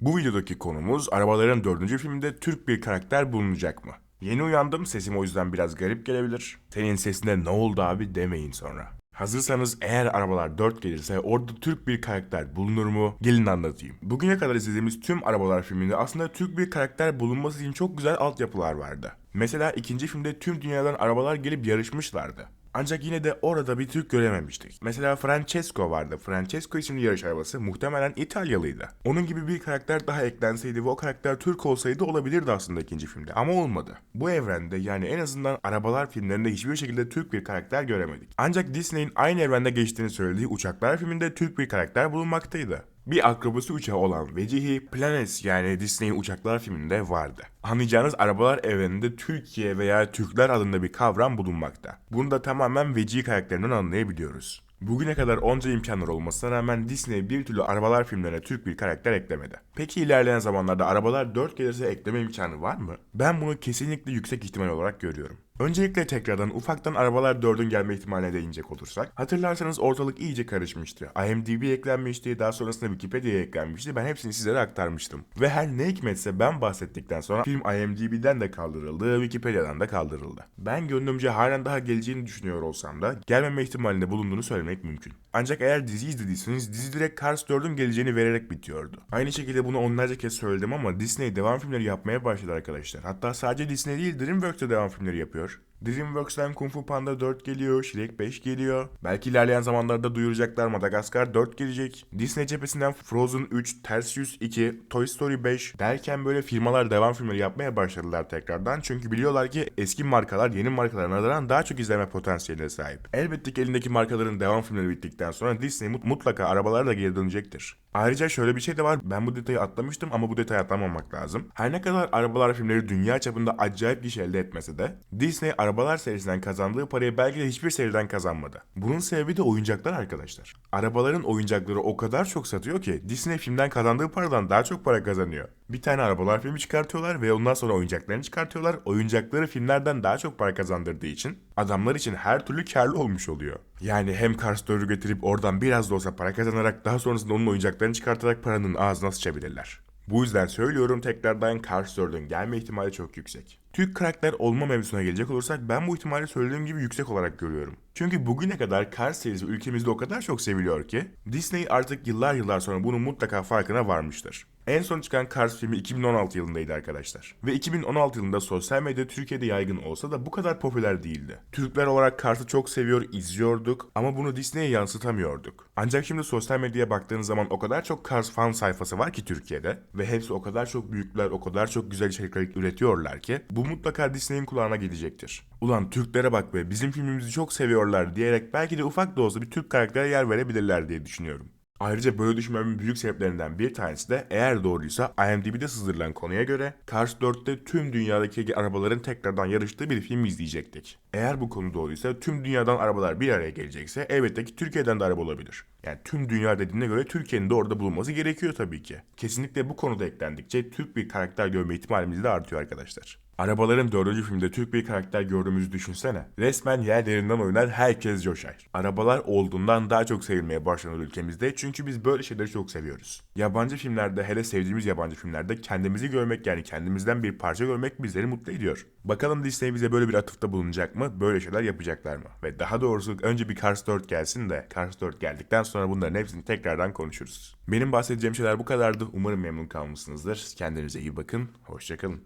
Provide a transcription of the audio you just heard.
Bu videodaki konumuz arabaların dördüncü filminde Türk bir karakter bulunacak mı? Yeni uyandım sesim o yüzden biraz garip gelebilir. Senin sesinde ne oldu abi demeyin sonra. Hazırsanız eğer arabalar 4 gelirse orada Türk bir karakter bulunur mu? Gelin anlatayım. Bugüne kadar izlediğimiz tüm arabalar filminde aslında Türk bir karakter bulunması için çok güzel altyapılar vardı. Mesela ikinci filmde tüm dünyadan arabalar gelip yarışmışlardı. Ancak yine de orada bir Türk görememiştik. Mesela Francesco vardı. Francesco isimli yarış arabası muhtemelen İtalyalıydı. Onun gibi bir karakter daha eklenseydi ve o karakter Türk olsaydı olabilirdi aslında ikinci filmde ama olmadı. Bu evrende yani en azından arabalar filmlerinde hiçbir şekilde Türk bir karakter göremedik. Ancak Disney'in aynı evrende geçtiğini söylediği Uçaklar filminde Türk bir karakter bulunmaktaydı. Bir akrobasi uçağı olan Vecihi Planes yani Disney'in Uçaklar filminde vardı. Anlayacağınız arabalar evreninde Türkiye veya Türkler adında bir kavram bulunmakta. Bunu da tamamen Vecihi karakterinden anlayabiliyoruz. Bugüne kadar onca imkanlar olmasına rağmen Disney bir türlü arabalar filmlerine Türk bir karakter eklemedi. Peki ilerleyen zamanlarda arabalar 4 gelirse ekleme imkanı var mı? Ben bunu kesinlikle yüksek ihtimal olarak görüyorum. Öncelikle tekrardan ufaktan arabalar 4'ün gelme ihtimaline değinecek olursak, hatırlarsanız ortalık iyice karışmıştı. IMDb eklenmişti, daha sonrasında Wikipedia'ya eklenmişti. Ben hepsini sizlere aktarmıştım. Ve her ne hikmetse ben bahsettikten sonra film IMDb'den de kaldırıldı, Wikipedia'dan da kaldırıldı. Ben gönlümce halen daha geleceğini düşünüyor olsam da gelmeme ihtimalinde bulunduğunu söylemek mümkün. Ancak eğer dizi izlediyseniz dizi direkt Cars 4'ün geleceğini vererek bitiyordu. Aynı şekilde bunu onlarca kez söyledim ama Disney devam filmleri yapmaya başladı arkadaşlar. Hatta sadece Disney değil DreamWorks de devam filmleri yapıyor. DreamWorks'tan Kung Fu Panda 4 geliyor, Shrek 5 geliyor. Belki ilerleyen zamanlarda duyuracaklar Madagaskar 4 gelecek. Disney cephesinden Frozen 3, Ters Yüz 2, Toy Story 5 derken böyle firmalar devam filmleri yapmaya başladılar tekrardan. Çünkü biliyorlar ki eski markalar yeni markalara nazaran daha çok izleme potansiyeline sahip. Elbette ki elindeki markaların devam filmleri bittikten sonra Disney mut- mutlaka arabalara da geri dönecektir. Ayrıca şöyle bir şey de var. Ben bu detayı atlamıştım ama bu detayı atlamamak lazım. Her ne kadar arabalar filmleri dünya çapında acayip iş elde etmese de Disney arabalar serisinden kazandığı parayı belki de hiçbir seriden kazanmadı. Bunun sebebi de oyuncaklar arkadaşlar. Arabaların oyuncakları o kadar çok satıyor ki Disney filmden kazandığı paradan daha çok para kazanıyor. Bir tane arabalar filmi çıkartıyorlar ve ondan sonra oyuncaklarını çıkartıyorlar. Oyuncakları filmlerden daha çok para kazandırdığı için adamlar için her türlü karlı olmuş oluyor. Yani hem Cars 4'ü getirip oradan biraz da olsa para kazanarak daha sonrasında onun oyuncaklarını çıkartarak paranın ağzına sıçabilirler. Bu yüzden söylüyorum tekrardan Cars 4'ün gelme ihtimali çok yüksek. Türk karakter olma mevzusuna gelecek olursak ben bu ihtimali söylediğim gibi yüksek olarak görüyorum. Çünkü bugüne kadar Cars serisi ülkemizde o kadar çok seviliyor ki Disney artık yıllar yıllar sonra bunun mutlaka farkına varmıştır. En son çıkan Cars filmi 2016 yılındaydı arkadaşlar. Ve 2016 yılında sosyal medya Türkiye'de yaygın olsa da bu kadar popüler değildi. Türkler olarak Cars'ı çok seviyor, izliyorduk ama bunu Disney'e yansıtamıyorduk. Ancak şimdi sosyal medyaya baktığınız zaman o kadar çok Cars fan sayfası var ki Türkiye'de ve hepsi o kadar çok büyükler, o kadar çok güzel içerikler üretiyorlar ki bu mutlaka Disney'in kulağına gidecektir. Ulan Türklere bak be bizim filmimizi çok seviyorlar diyerek belki de ufak da olsa bir Türk karaktere yer verebilirler diye düşünüyorum. Ayrıca böyle düşünmemin büyük sebeplerinden bir tanesi de eğer doğruysa IMDb'de sızdırılan konuya göre Cars 4'te tüm dünyadaki arabaların tekrardan yarıştığı bir film izleyecektik. Eğer bu konu doğruysa tüm dünyadan arabalar bir araya gelecekse elbette ki Türkiye'den de araba olabilir. Yani tüm dünya dediğine göre Türkiye'nin de orada bulunması gerekiyor tabii ki. Kesinlikle bu konuda eklendikçe Türk bir karakter görme ihtimalimiz de artıyor arkadaşlar. Arabaların dördüncü filmde Türk bir karakter gördüğümüzü düşünsene. Resmen yerlerinden oynar herkes coşar. Arabalar olduğundan daha çok sevilmeye başlanır ülkemizde çünkü biz böyle şeyleri çok seviyoruz. Yabancı filmlerde hele sevdiğimiz yabancı filmlerde kendimizi görmek yani kendimizden bir parça görmek bizleri mutlu ediyor. Bakalım Disney bize böyle bir atıfta bulunacak mı? Böyle şeyler yapacaklar mı? Ve daha doğrusu önce bir Cars 4 gelsin de Cars 4 geldikten sonra bunların hepsini tekrardan konuşuruz. Benim bahsedeceğim şeyler bu kadardı. Umarım memnun kalmışsınızdır. Kendinize iyi bakın. Hoşçakalın.